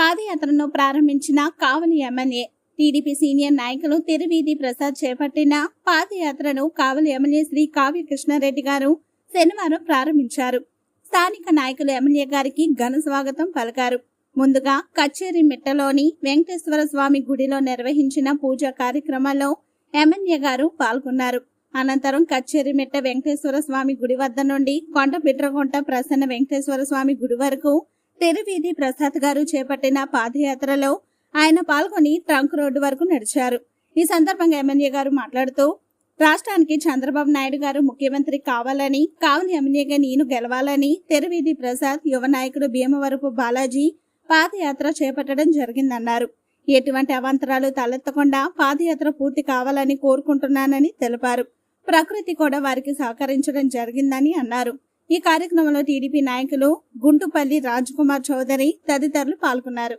పాదయాత్రను ప్రారంభించిన కావలి MLA TDP senior నాయకులు తిరువీధి ప్రసాద్ చేపట్టిన పాదయాత్రను కావలి ఎమ్మెల్యే శ్రీ కావ్య కృష్ణారెడ్డి గారు శనివారం ప్రారంభించారు. స్థానిక నాయకులు ఎమ్మెల్యే గారికి ఘన స్వాగతం పలికారు. ముందుగా కచేరి మిట్టలోని వెంకటేశ్వర స్వామి గుడిలో నిర్వహించిన పూజా కార్యక్రమంలో ఎమ్మెల్యే గారు పాల్గొన్నారు. అనంతరం కచ్చేరి మిట్ట వెంకటేశ్వర స్వామి గుడి వద్ద నుండి కొండ బిట్రగుంట ప్రసన్న వెంకటేశ్వర స్వామి గుడి వరకు తిరువీధి ప్రసాద్ గారు చేపట్టిన పాదయాత్రలో ఆయన పాల్గొని ట్రంక్ రోడ్డు వరకు నడిచారు. ఈ సందర్భంగా ఎమ్మెల్యే గారు మాట్లాడుతూ రాష్ట్రానికి చంద్రబాబు నాయుడు గారు ముఖ్యమంత్రి కావాలని కావలి ఎమ్మెల్యేగా నేను గెలవాలని తెరవీధి ప్రసాద్ యువ నాయకుడు భీమవరపు బాలాజీ పాదయాత్ర చేపట్టడం జరిగిందన్నారు. ఎటువంటి అవాంతరాలు తలెత్తకుండా పాదయాత్ర పూర్తి కావాలని కోరుకుంటున్నానని తెలిపారు. ప్రకృతి కూడా వారికి సహకరించడం జరిగిందని అన్నారు. ఈ కార్యక్రమంలో టీడీపీ నాయకులు గుంటుపల్లి రాజ్కుమార్ చౌదరి తదితరులు పాల్గొన్నారు.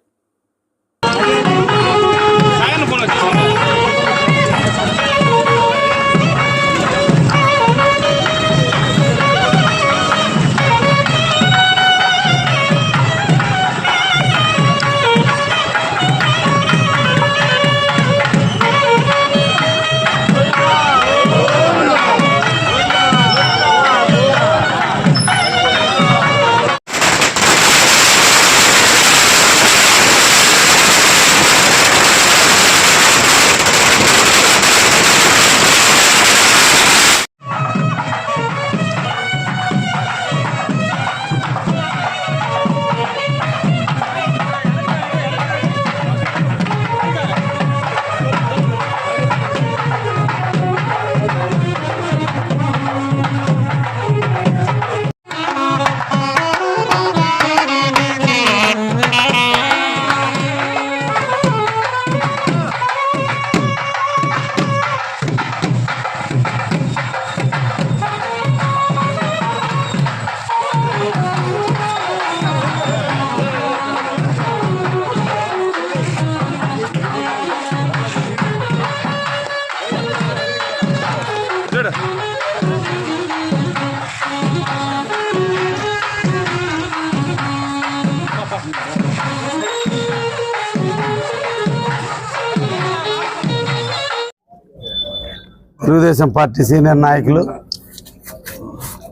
తెలుగుదేశం పార్టీ సీనియర్ నాయకులు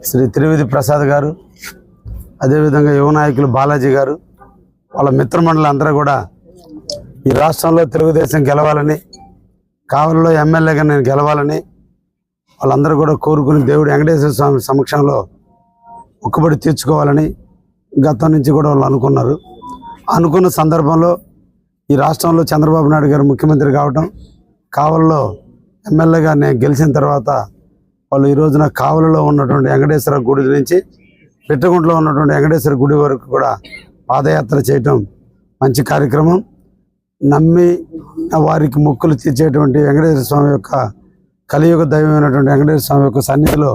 శ్రీ త్రివేది ప్రసాద్ గారు అదేవిధంగా యువ నాయకులు బాలాజీ గారు వాళ్ళ మిత్రమండలి అందరూ కూడా ఈ రాష్ట్రంలో తెలుగుదేశం గెలవాలని కావలిలో ఎమ్మెల్యేగా నేను గెలవాలని వాళ్ళందరూ కూడా కోరుకుని దేవుడు వెంకటేశ్వర స్వామి సమక్షంలో ఒక్కబడి తీర్చుకోవాలని గతం నుంచి కూడా వాళ్ళు అనుకున్నారు. అనుకున్న సందర్భంలో ఈ రాష్ట్రంలో చంద్రబాబు నాయుడు గారు ముఖ్యమంత్రి కావటం కావల్లో ఎమ్మెల్యేగా నేను గెలిచిన తర్వాత వాళ్ళు ఈ రోజున కావలిలో ఉన్నటువంటి వెంకటేశ్వర గుడి నుంచి పిట్టగుంటలో ఉన్నటువంటి వెంకటేశ్వర గుడి వరకు కూడా పాదయాత్ర చేయటం మంచి కార్యక్రమం. నమ్మి వారికి మొక్కులు తీర్చేటువంటి వెంకటేశ్వర స్వామి యొక్క కలియుగ దైవమైనటువంటి వెంకటేశ్వర స్వామి యొక్క సన్నిధిలో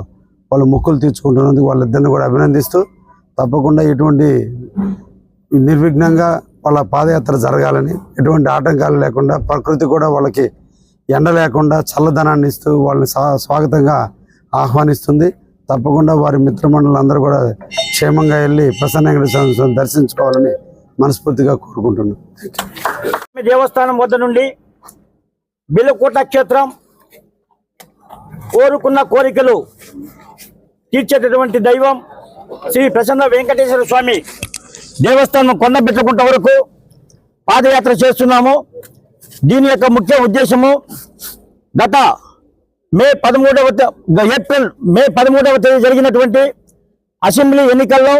వాళ్ళు మొక్కులు తీర్చుకుంటున్నందుకు వాళ్ళిద్దరిని కూడా అభినందిస్తూ తప్పకుండా ఎటువంటి నిర్విఘ్నంగా వాళ్ళ పాదయాత్ర జరగాలని ఎటువంటి ఆటంకాలు లేకుండా ప్రకృతి కూడా వాళ్ళకి ఎండ లేకుండా చల్లదనాన్ని ఇస్తూ వాళ్ళని స్వాగతంగా ఆహ్వానిస్తుంది. తప్పకుండా వారి మిత్రమండలి అందరూ కూడా క్షేమంగా వెళ్ళి ప్రసన్న వెంకటేశ్వర దర్శించుకోవాలని మనస్ఫూర్తిగా కోరుకుంటున్నాను దేవస్థానం వద్ద నుండి బిల్లకోట క్షేత్రం కోరుకున్న కోరికలు తీర్చేటటువంటి దైవం శ్రీ ప్రసన్న వెంకటేశ్వర స్వామి దేవస్థానం కొండబెట్టకుంట వరకు పాదయాత్ర చేస్తున్నాము. దీని యొక్క ముఖ్య ఉద్దేశము గత మే పదమూడవ ఏప్రిల్ మే పదమూడవ తేదీ జరిగినటువంటి అసెంబ్లీ ఎన్నికల్లో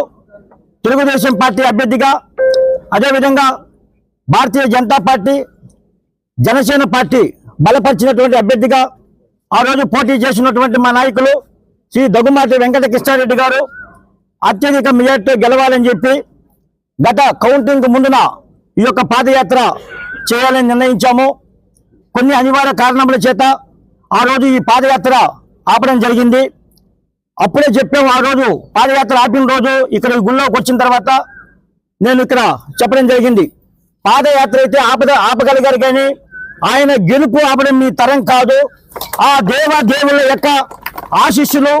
తెలుగుదేశం పార్టీ అభ్యర్థిగా అదేవిధంగా భారతీయ జనతా పార్టీ జనసేన పార్టీ బలపరిచినటువంటి అభ్యర్థిగా ఆ రోజు పోటీ చేసినటువంటి మా నాయకులు శ్రీ దగ్గుమాటి వెంకట కృష్ణారెడ్డి గారు అత్యధిక మెజార్టీ గెలవాలని చెప్పి గత కౌంటింగ్ ముందున ఈ యొక్క పాదయాత్ర చేయాలని నిర్ణయించాము. కొన్ని అనివార్య కారణముల చేత ఆ రోజు ఈ పాదయాత్ర ఆపడం జరిగింది. అప్పుడే చెప్పాము ఆ రోజు పాదయాత్ర ఆపిన రోజు ఇక్కడ గుళ్ళోకి వచ్చిన తర్వాత నేను ఇక్కడ చెప్పడం జరిగింది. పాదయాత్ర అయితే ఆపద ఆపగలిగారు కానీ ఆయన గెలుపు ఆపడం మీ తరం కాదు. ఆ దేవ దేవుళ్ళ యొక్క ఆశీస్సులు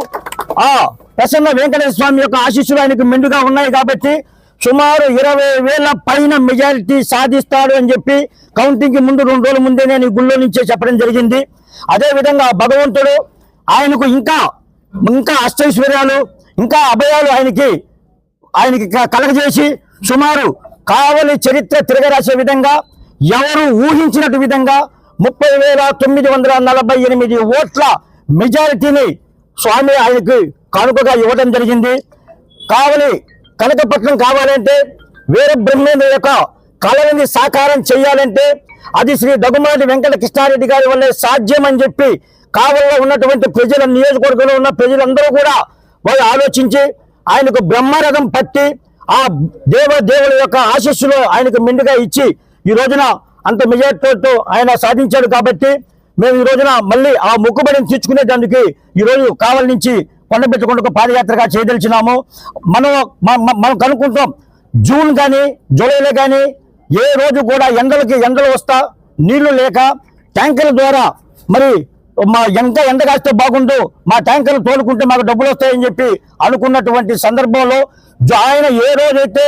ఆ ప్రసన్న వెంకటేశ్వర స్వామి యొక్క ఆశీస్సులు ఆయనకు మెండుగా ఉన్నాయి కాబట్టి సుమారు ఇరవై వేల పైన మెజారిటీ సాధిస్తాడు అని చెప్పి కౌంటింగ్కి ముందు రెండు రోజుల ముందే నేను గుళ్ళో నుంచే చెప్పడం జరిగింది. అదే విధంగా భగవంతుడు ఆయనకు ఇంకా ఇంకా అష్టైశ్వర్యాలు ఇంకా అభయాలు ఆయనకి ఆయనకి క- కలగజేసి సుమారు కావలి చరిత్ర తిరగరాసే విధంగా ఎవరు ఊహించినట్టు విధంగా ముప్పై వేల తొమ్మిది వందల నలభై ఎనిమిది ఓట్ల మెజారిటీని స్వామి ఆయనకి కానుకగా ఇవ్వడం జరిగింది. కావలి కనకపట్నం కావాలంటే వీర బ్రహ్మేంద్ర యొక్క కళని సాకారం చేయాలంటే అది శ్రీ దగ్గుమాటి వెంకట కృష్ణారెడ్డి గారి వల్లే సాధ్యం అని చెప్పి కావలిలో ఉన్నటువంటి ప్రజల నియోజకవర్గంలో ఉన్న ప్రజలందరూ కూడా వాళ్ళు ఆలోచించి ఆయనకు బ్రహ్మరథం పట్టి ఆ దేవ దేవుల యొక్క ఆశస్సులో ఆయనకు మెండుగా ఇచ్చి ఈ రోజున అంత మెజార్టీతో ఆయన సాధించాడు కాబట్టి మేము ఈ రోజున మళ్ళీ ఆ మొక్కుబడిని తీర్చుకునే దానికి ఈ రోజు కావలి నుంచి కొండబెట్టుకుంటూ పాదయాత్రగా చేయదలిచినాము. మనం మనం కనుక్కుంటాం. జూన్ కానీ జూలైలో కానీ ఏ రోజు కూడా ఎండలకి ఎండలు వస్తా నీళ్ళు లేక ట్యాంకర్ల ద్వారా మరి మా ఎంత ఎండ కాస్తే బాగుండు మా ట్యాంకర్లు తోలుకుంటే మాకు డబ్బులు వస్తాయని చెప్పి అనుకున్నటువంటి సందర్భంలో ఆయన ఏ రోజైతే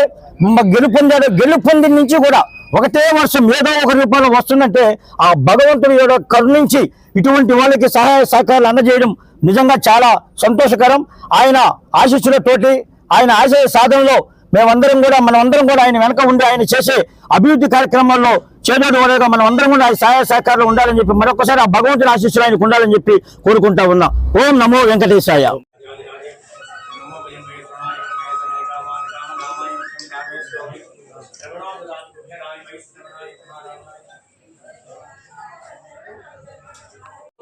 గెలుపొందాడో గెలుపొంది నుంచి కూడా ఒకటే వర్షం ఏదో ఒక రూపంలో వస్తుందంటే ఆ భగవంతుడు ఏదో కరుణించి ఇటువంటి వాళ్ళకి సహాయ సహకారాలు అందజేయడం నిజంగా చాలా సంతోషకరం. ఆయన ఆశీస్సులతోటి ఆయన ఆశయ సాధనలో మేమందరం కూడా మనమందరం అందరం కూడా ఆయన వెనక ఉండి ఆయన చేసే అభివృద్ధి కార్యక్రమాల్లో చేదోడు వాడుగా మనం అందరం కూడా ఆయన సహాయ సహకారాలు ఉండాలని చెప్పి మరొకసారి ఆ భగవంతుని ఆశీస్సులు ఆయనకు ఉండాలని చెప్పి కోరుకుంటా ఉన్నా. ఓం నమో వెంకటేశాయ.